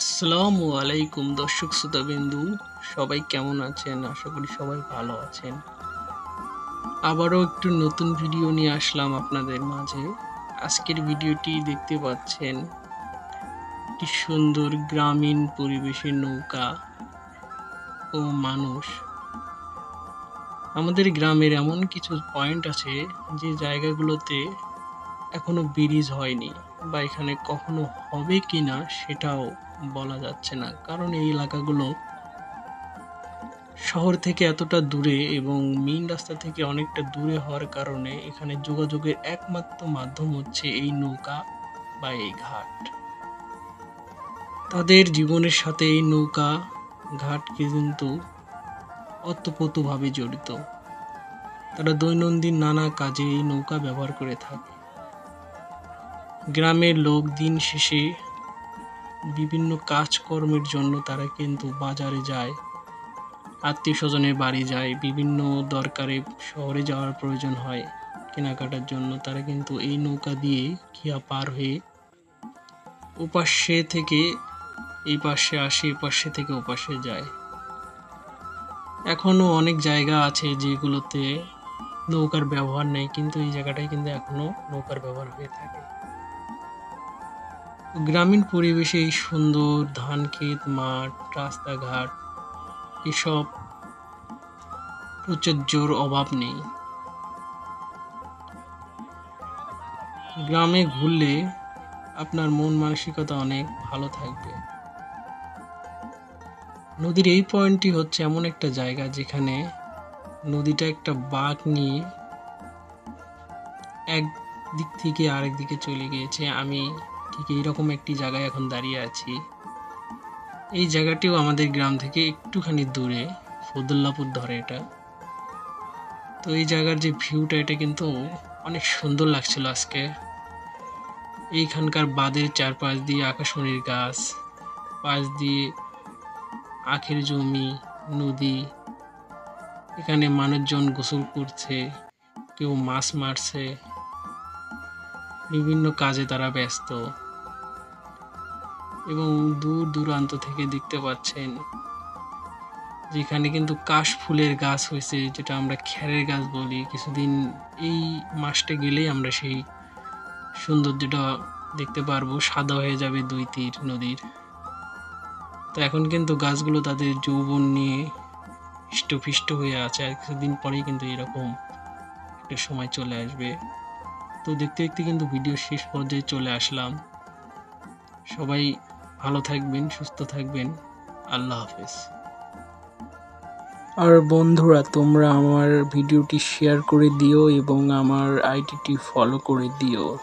আসসালামু আলাইকুম দর্শক শ্রোতাবিন্দু, সবাই কেমন আছেন? আশা করি সবাই ভালো আছেন। আবারও একটু নতুন ভিডিও নিয়ে আসলাম আপনাদের মাঝে। আজকের ভিডিওটি দেখতে পাচ্ছেন কি সুন্দর গ্রামীণ পরিবেশের নৌকা ও মানুষ। আমাদের গ্রামের এমন কিছু পয়েন্ট আছে যে জায়গাগুলোতে এখনও ব্রিজ হয়নি। বা এখানে কখনো হবে কিনা সেটাও বলা যাচ্ছে না। কারণ এই এলাকাগুলো শহর থেকে এতটা দূরে এবং মেইন রাস্তা থেকে অনেকটা দূরে হওয়ার কারণে এখানে যোগাযোগের একমাত্র মাধ্যম হচ্ছে এই নৌকা বা এই ঘাট। তাদের জীবনের সাথে এই নৌকা ঘাট কিন্তু অতপ্রতভাবে জড়িত। তারা দৈনন্দিন নানা কাজে এই নৌকা ব্যবহার করে থাকে। গ্রামের লোক দিন শেষে বিভিন্ন কাজকর্মের জন্য তারা কিন্তু বাজারে যায় আত্মীয় স্বজনের বাড়ি যায়, বিভিন্ন দরকারে শহরে যাওয়ার প্রয়োজন হয় কেনাকাটার জন্য। তারা কিন্তু এই নৌকা দিয়ে খিয়া পার হয়ে ওপাশে থেকে এই পাশে আসে পাশে থেকে ওপাশে যায়। এখনও অনেক জায়গা আছে যেগুলোতে নৌকার ব্যবহার নেই, কিন্তু এই জায়গাটায় কিন্তু এখনও নৌকার ব্যবহার হয়ে থাকে। গ্রামীণ পরিবেশে এই সুন্দর ধান ক্ষেত, মাঠ, রাস্তাঘাট, এসব প্রচুর্যর অভাব নেই। গ্রামে ঘুরলে আপনার মন মানসিকতা অনেক ভালো থাকবে। নদীর এই পয়েন্টটি হচ্ছে এমন একটা জায়গা যেখানে নদীটা একটা বাঘ নিয়ে এক দিক থেকে আরেক দিকে চলে গিয়েছে। আমি ঠিক এইরকম একটি জায়গায় এখন দাঁড়িয়ে আছি। এই জায়গাটিও আমাদের গ্রাম থেকে একটুখানি দূরে, ফদুল্লাপুর ধরে এটা। তো এই জায়গার যে ভিউটা, এটা কিন্তু অনেক সুন্দর লাগছিল আজকে। এইখানকার বাঁধের চারপাশ দিয়ে আকাশমণির গাছ, পাশ দিয়ে আখের জমি, নদী, এখানে মানুষজন গোসল করছে, কেউ মাছ মারছে। বিভিন্ন কাজে তারা ব্যস্ত। এবং দূর দূরান্ত থেকে দেখতে পাচ্ছেন, যেখানে কিন্তু কাশ ফুলের গাছ হয়েছে, যেটা আমরা খ্যারের গাছ বলি। কিছুদিন এই মাসটা গেলেই আমরা সেই সৌন্দর্যটা দেখতে পারব। সাদা হয়ে যাবে দুই তীর নদীর। তো এখন কিন্তু গাছগুলো তাদের যৌবন নিয়ে হৃষ্টপিষ্ট হয়ে আছে আর কিছুদিন পরেই কিন্তু এরকম একটা সময় চলে আসবে। তো দেখতে দেখতে কিন্তু ভিডিও শেষ পর্যায়ে চলে আসলাম। সবাই ভালো থাকবেন, সুস্থ থাকবেন। আল্লাহ হাফেজ। আর বন্ধুরা, তোমরা আমার ভিডিওটি শেয়ার করে দিও এবং আমার আইডিটি ফলো করে দিও।